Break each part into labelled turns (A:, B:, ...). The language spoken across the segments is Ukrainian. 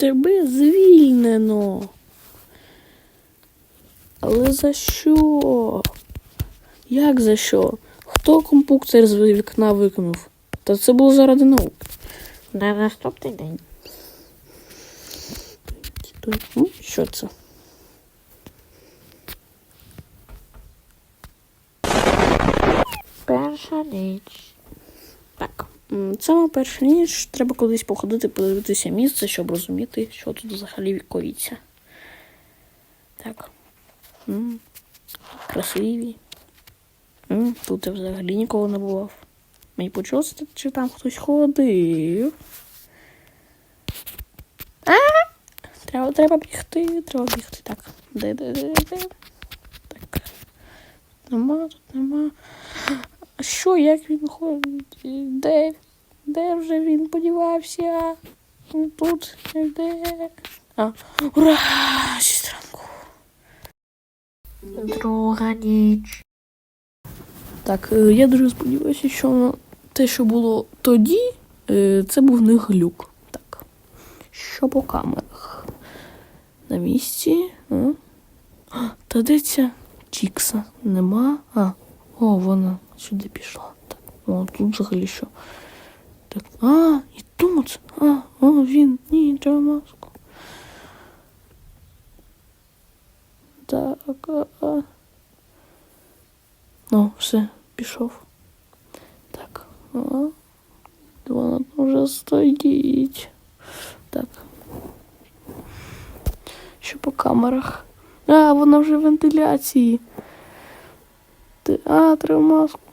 A: Тебе звільнено. Але за що? Як за що? Хто компуктер з вікна викинув? Та це було заради науки.
B: На наступний день.
A: М, Що це?
B: Перша ніч.
A: М, Це моя перша ніч. Треба кудись походити, подивитися місце, щоб розуміти, що тут взагалі віковіться. Так. М, Красиві. М, Тут я взагалі ніколи не бував. Мені почулося, чи там хтось ходив. А! Треба, треба бігти, треба бігти. Так. Де, де, де, де? Так. Нема, тут нема. А що, як він ходить? Де? Де вже він подівався? Тут, де? А, ура! Шість ранку.
B: Друга ніч.
A: Так, е, я дуже сподіваюся, що те, що було тоді, е, це був не глюк. Так. Що по камерах? На місці. А, Та де ця Чікса? Нема. А, о, вона сюди пішла. Так, о, тут взагалі що. Так, а, і тут. А, о, він. Ні, треба маску. Так, а, а. Ну, все, пішов. Так. А, вона вже стоїть. Так. Що по камерах? А, вона вже в вентиляції. Ти- А, треба маску.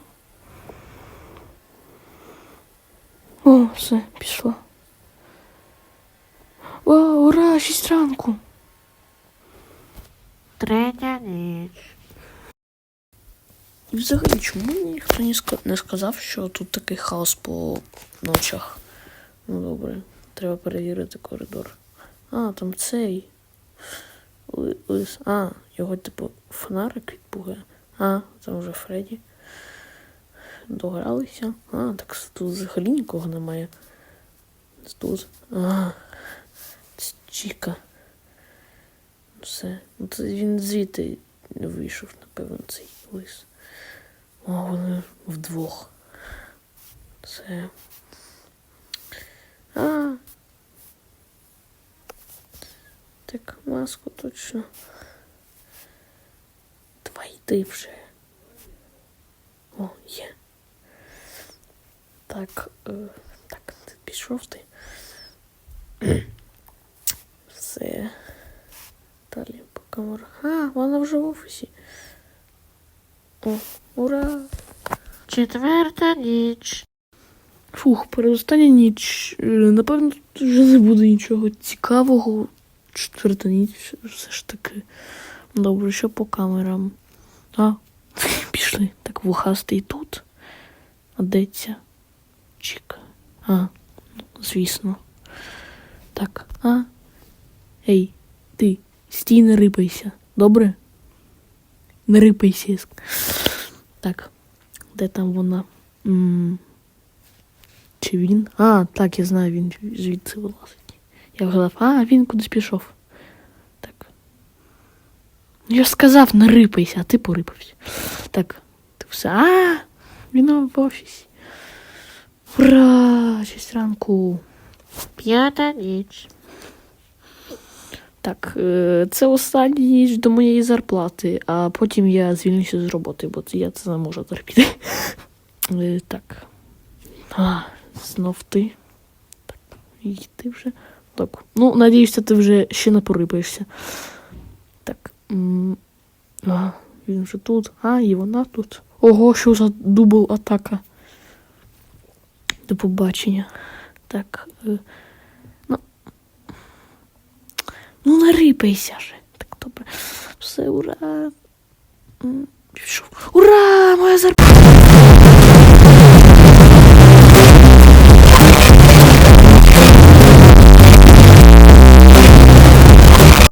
A: О, все, пішла. О, ура, шість ранку.
B: Третя ніч.
A: І взагалі, чому мені ніхто не ска- не сказав, що тут такий хаос по ночах? Ну добре, треба перевірити коридор. А, там цей. Лис. А, його, типу, фонарик відпугає. А, там вже Фредді. Догралися. А, так тут взагалі нікого немає. Тут. А, Чіка. Все. Ну, це він звідти вийшов, напевно, цей лис. О, вони вдвох. Це. А. Так, маску точно. Давай йди вже. О, є. Так, е, так, пішов ти. Все. Далі по камерах. А, вона вже в офісі. О, ура!
B: Четверта ніч.
A: Фух, передостання ніч. Е, Напевно, тут вже не буде нічого цікавого. Четверта ніч все ж таки. Добре, що по камерам. А, пішли. Так, вухастий тут. А де? Чіка. А, ну, звісно. Так, а. Ей, ти, стій, не рипайся. Добре? Не рипайся. Так, де там вона? м чи він? А, так, я знаю, він звідси вилазить. Я вгадав, а, він кудись пішов. Так. Я ж сказав, не рипайся, а ти порипався. Так, ти все. А, він в офісі. Ура! Шість ранку.
B: П'ята ніч.
A: Так, е, це остання ніч до моєї зарплати, а потім я звільнюся з роботи, бо я це не можу терпіти. Е, Так. А, знов ти. Так, йди вже. Так. Ну, надіюся, ти вже ще не порипаєшся. Так. А, він вже тут. А, і вона тут. Ого, що за дубл атака. До побачення. Так. Е, ну. Ну, не рипайся же. Так добре. Все, ура. Пішов. Ура! Моя зарплата!